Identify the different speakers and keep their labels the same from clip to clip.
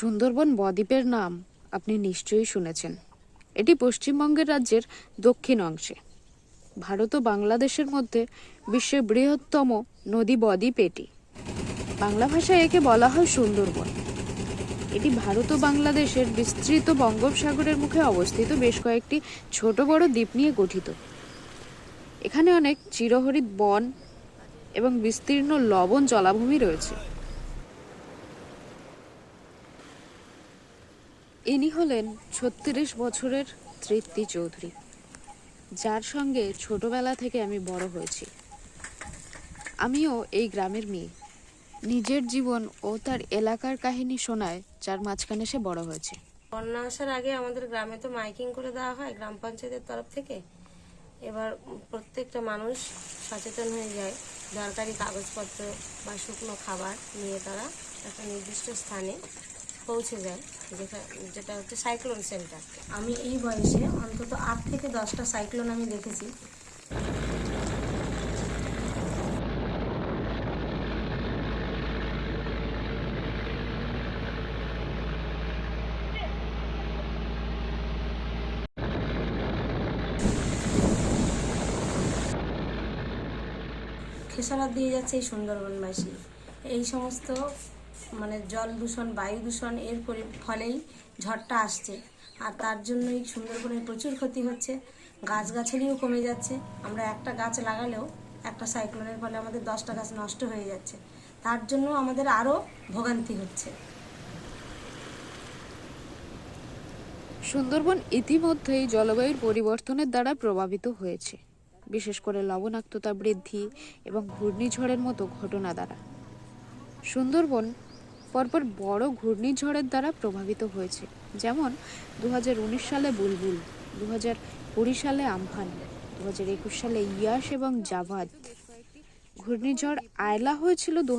Speaker 1: সুন্দরবন বদ্বীপের নাম আপনি নিশ্চয়ই শুনেছেন। এটি পশ্চিমবঙ্গের রাজ্যের দক্ষিণ অংশে। ভারত ও বাংলাদেশের মধ্যে বিশ্বের বৃহত্তম নদী বদ্বীপ এটি। বাংলা ভাষায় একে বলা হয় সুন্দরবন। এটি ভারত ও বাংলাদেশের বিস্তৃত বঙ্গোপসাগরের মুখে অবস্থিত বেশ কয়েকটি ছোট বড় দ্বীপ নিয়ে গঠিত। এখানে অনেক চিরহরিত বন এবং বিস্তীর্ণ লবণ জলাভূমি রয়েছে। ইনি হলেন ছত্রিশ বছরের তৃপ্তি চৌধুরী, যার সঙ্গে ছোটবেলা থেকে আমি বড় হয়েছি। আমিও এই গ্রামের মেয়ে। নিজের জীবন ও তার এলাকার কাহিনী শোনায় যার মাঝখানে সে বড় হয়েছে।
Speaker 2: বন্যা আসার আগে আমাদের গ্রামে তো মাইকিং করে দেওয়া হয় গ্রাম পঞ্চায়েতের তরফ থেকে। এবার প্রত্যেকটা মানুষ সচেতন হয়ে যায়। দরকারি কাগজপত্র বা শুকনো খাবার নিয়ে তারা একটা নির্দিষ্ট স্থানে পৌঁছে যায় যেটা যেটা হচ্ছে সাইক্লোন সেন্টার। আমি এই বয়সে অন্তত আট থেকে দশটা সাইক্লোন আমি দেখেছি। খেসারত দিয়ে যাচ্ছে এই সুন্দরবনবাসী। এই সমস্ত মানে জল দূষণ, বায়ু দূষণ এর ফলেই ঝড়টা আসছে। আর তার জন্যই সুন্দরবনের প্রচুর ক্ষতি হচ্ছে। গাছগাছালিও কমে যাচ্ছে। আমরা একটা গাছ লাগালেও একটা সাইক্লোনের ফলে আমাদের দশটা গাছ নষ্ট হয়ে যাচ্ছে। তার জন্য আমাদের আরও ভোগান্তি হচ্ছে।
Speaker 1: সুন্দরবন ইতিমধ্যেই জলবায়ুর পরিবর্তনের দ্বারা প্রভাবিত হয়েছে। বিশেষ করে লবণাক্ততা বৃদ্ধি এবং ঘূর্ণিঝড়ের মতো ঘটনা দ্বারা। সুন্দরবন পরপর বড় ঘূর্ণিঝড়ের দ্বারা প্রভাবিত হয়েছে, যেমন দু হাজার উনিশ সালে বুলবুল দু সালে আমফান দু সালে ইয়াস এবং জাভাদ। ঘূর্ণিঝড় আয়লা হয়েছিল দু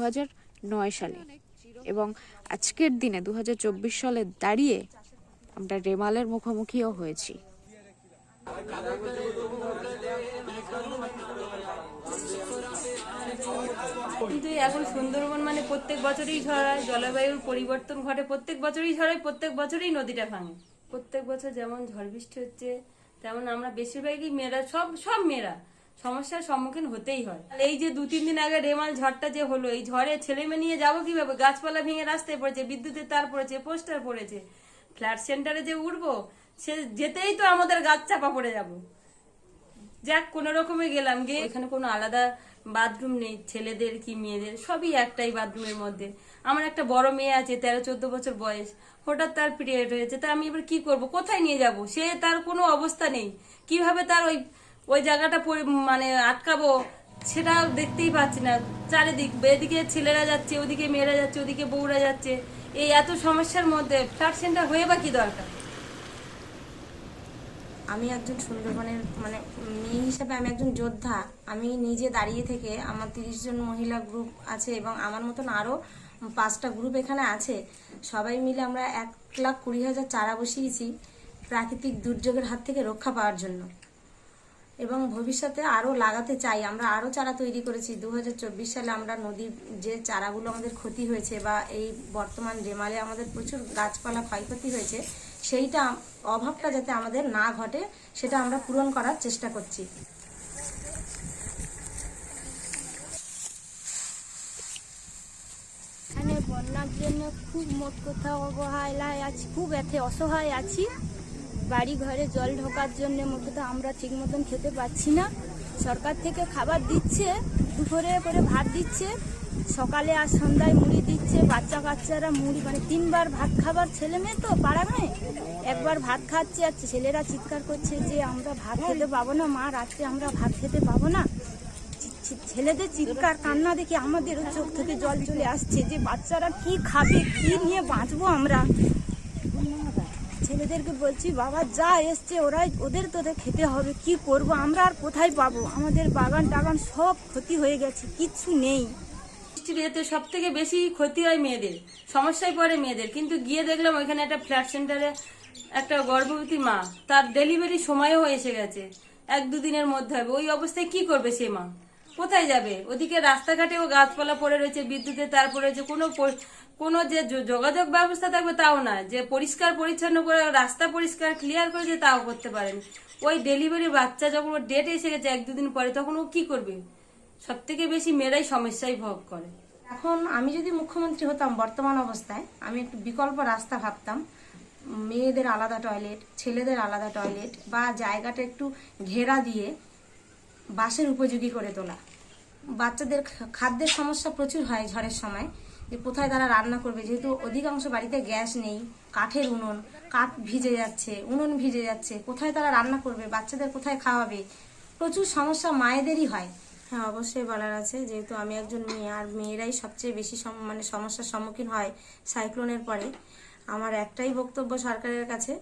Speaker 1: নয় সালে এবং আজকের দিনে দু হাজার চব্বিশ সালে দাঁড়িয়ে আমরা রেমালের মুখোমুখিও হয়েছি।
Speaker 3: কিন্তু এখন সুন্দরবন মানে প্রত্যেক বছরই ঝড় হয় জলবায়ুর পরিবর্তন ঘটে, প্রত্যেক বছরই ঝড় হয় প্রত্যেক বছরই নদীটা ভাঙে। প্রত্যেক বছর যেমন ঝড় বৃষ্টি হচ্ছে, তেমন আমরা বেশিরভাগই মেয়েরা, সব সব মেয়েরা সমস্যার সম্মুখীন হতেই হয়। এই যে দু, তিন দিন আগে রেমাল ঝড়টা যে হলো, এই ঝড়ে ছেলে মেয়ে নিয়ে যাব কীভাবে? গাছপালা ভেঙে রাস্তায় পড়েছে, বিদ্যুতের তার পড়েছে, পোস্টার পড়েছে, ফ্ল্যাট সেন্টারে যে উঠবো, সে যেতেই তো আমাদের গাছ চাপা পড়ে যাব। যাক, কোনো রকমে গেলাম গিয়ে এখানে কোনো আলাদা বাথরুম নেই, ছেলেদের কি মেয়েদের, সবই একটাই বাথরুমের মধ্যে। আমার একটা বড় মেয়ে আছে, তেরো চোদ্দ বছর বয়স। হঠাৎ তার পিরিয়ড হয়েছে, তা আমি এবার কি করব? কোথায় নিয়ে যাব? সে তার কোনো অবস্থা নেই। কীভাবে তার ওই ওই জায়গাটা মানে আটকাবো সেটা দেখতেই পাচ্ছি না। চারিদিক, এদিকে ছেলেরা যাচ্ছে, ওদিকে মেয়েরা যাচ্ছে, ওদিকে বউরা যাচ্ছে। এই এত সমস্যার মধ্যে ফ্ল্যাট সেন্টার হয়ে বা কি দরকার?
Speaker 2: আমি একজন সুন্দরবনের মানে মেয়ে হিসাবে আমি একজন যোদ্ধা। আমি নিজে দাঁড়িয়ে থেকে আমার তিরিশ জন মহিলা গ্রুপ আছে এবং আমার মতন আরও পাঁচটা গ্রুপ এখানে আছে। সবাই মিলে আমরা এক লাখ কুড়ি হাজার চারা বসিয়েছি প্রাকৃতিক দুর্যোগের হাত থেকে রক্ষা পাওয়ার জন্য। এবং ভবিষ্যতে আরও লাগাতে চাই। আমরা আরও চারা তৈরি করেছি। দু হাজার চব্বিশ সালে আমরা নদীর যে চারাগুলো আমাদের ক্ষতি হয়েছে বা এই বর্তমান রেমালে আমাদের প্রচুর গাছপালা ক্ষয়ক্ষতি হয়েছে, সেইটা অভাবটা যাতে আমাদের না ঘটে, সেটা আমরা পূরণ করার চেষ্টা করছি।
Speaker 4: এখানে বন্যার জন্য খুব মোট কোথাও অবহেলায় আছি, খুব এতে অসহায় আছি। বাড়ি ঘরে জল ঢোকার জন্য মোট কথা আমরা ঠিক মতন খেতে পাচ্ছি না। সরকার থেকে খাবার দিচ্ছে, দুপুরে করে ভাত দিচ্ছে। সকালে আর সন্ধ্যায় মুড়ি দিচ্ছে, বাচ্চা কাচ্চারা মুড়ি মানে তিনবার ভাত খাবার, ছেলে মেয়ে তো, পাড়া গাঁয়ে একবার ভাত খাচ্ছে আর ছেলেরা চিৎকার করছে যে আমরা ভাত খেতে পাবো না, মা রাত্রে আমরা ভাত খেতে পাবো না। ছেলেদের চিৎকার, কান্না দেখে আমাদেরও চোখ থেকে জল চলে আসছে যে বাচ্চারা কি খাবে, কি নিয়ে বাঁচবো আমরা? ছেলেদেরকে বলছি, বাবা, যা এসছে, ওরাই, ওদের তোদের খেতে হবে, কি করব? আমরা আর কোথায় পাবো? আমাদের বাগান টাগান সব ক্ষতি হয়ে গেছে, কিচ্ছু নেই।
Speaker 3: এতে সব থেকে বেশি ক্ষতি হয় মেয়েদের, সমস্যায় পড়ে মেয়েদের। কিন্তু গিয়ে দেখলাম ওইখানে একটা ফ্ল্যাট সেন্টারে একটা গর্ভবতী মা, তার ডেলিভারি সময়ও এসে গেছে, এক দুদিনের মধ্যে হবে। ওই অবস্থায় কি করবে সে মা? কোথায় যাবে? ওদিকে রাস্তাঘাটেও গাছপালা পড়ে রয়েছে বিদ্যুতের তার পড়ে রয়েছে কোনো কোনো যে যোগাযোগ ব্যবস্থা থাকবে তাও না, যে পরিষ্কার পরিচ্ছন্ন করে, রাস্তা পরিষ্কার ক্লিয়ার করেছে তাও করতে পারেনি। ওই ডেলিভারি বাচ্চা যখন ডেট এসে গেছে এক দুদিন পরে, তখন ও কি করবে? সব থেকে বেশি মেয়েরাই সমস্যায় ভোগ করে।
Speaker 2: এখন আমি যদি মুখ্যমন্ত্রী হতাম বর্তমান অবস্থায়, আমি একটু বিকল্প রাস্তা ভাবতাম। মেয়েদের আলাদা টয়লেট, ছেলেদের আলাদা টয়লেট বা জায়গাটা একটু ঘেরা দিয়ে বাসের উপযোগী করে তোলা। বাচ্চাদের খাদ্যের সমস্যা প্রচুর হয় ঝড়ের সময়। যে কোথায় তারা রান্না করবে? যেহেতু অধিকাংশ বাড়িতে গ্যাস নেই, কাঠের উনুন, কাঠ ভিজে যাচ্ছে, উনুন ভিজে যাচ্ছে, কোথায় তারা রান্না করবে? বাচ্চাদের কোথায় খাওয়াবে? প্রচুর সমস্যা মায়েদেরই হয়। হ্যাঁ অবশ্যই বলার আছে। যেহেতু আমি একজন মেয়ে, আর মেয়েরাই সবচেয়ে বেশি মানে সমস্যার সম্মুখীন হয় সাইক্লোনের পরে। আমার একটাই বক্তব্য সরকারের কাছে,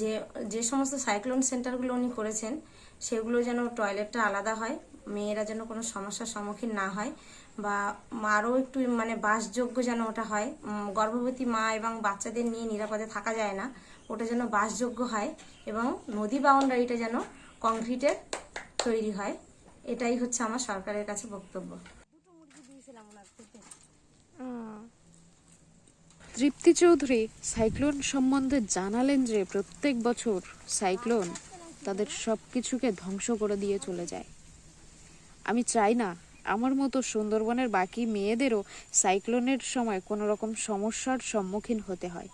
Speaker 2: যে যে সমস্ত সাইক্লোন সেন্টারগুলো উনি করেছেন, সেগুলো যেন টয়লেটটা আলাদা হয়, মেয়েরা যেন কোনো সমস্যার সম্মুখীন না হয়, বা আরও একটু মানে বাসযোগ্য যেন ওটা হয়। গর্ভবতী মা এবং বাচ্চাদের নিয়ে নিরাপদে থাকা যায় না, ওটা যেন বাসযোগ্য হয় এবং নদী বাউন্ডারিটা যেন কংক্রিটের তৈরি হয়। এটাই হচ্ছে আমার সরকারের কাছে বক্তব্য।
Speaker 1: তৃপ্তি চৌধুরী সাইক্লোন সম্বন্ধে জানালেন যে প্রত্যেক বছর সাইক্লোন তাদের সব কিছুকে ধ্বংস করে দিয়ে চলে যায়। আমি চাই না আমার মতো সুন্দরবনের বাকি মেয়েদেরও সাইক্লোনের সময় কোনো রকম সমস্যার সম্মুখীন হতে হয়।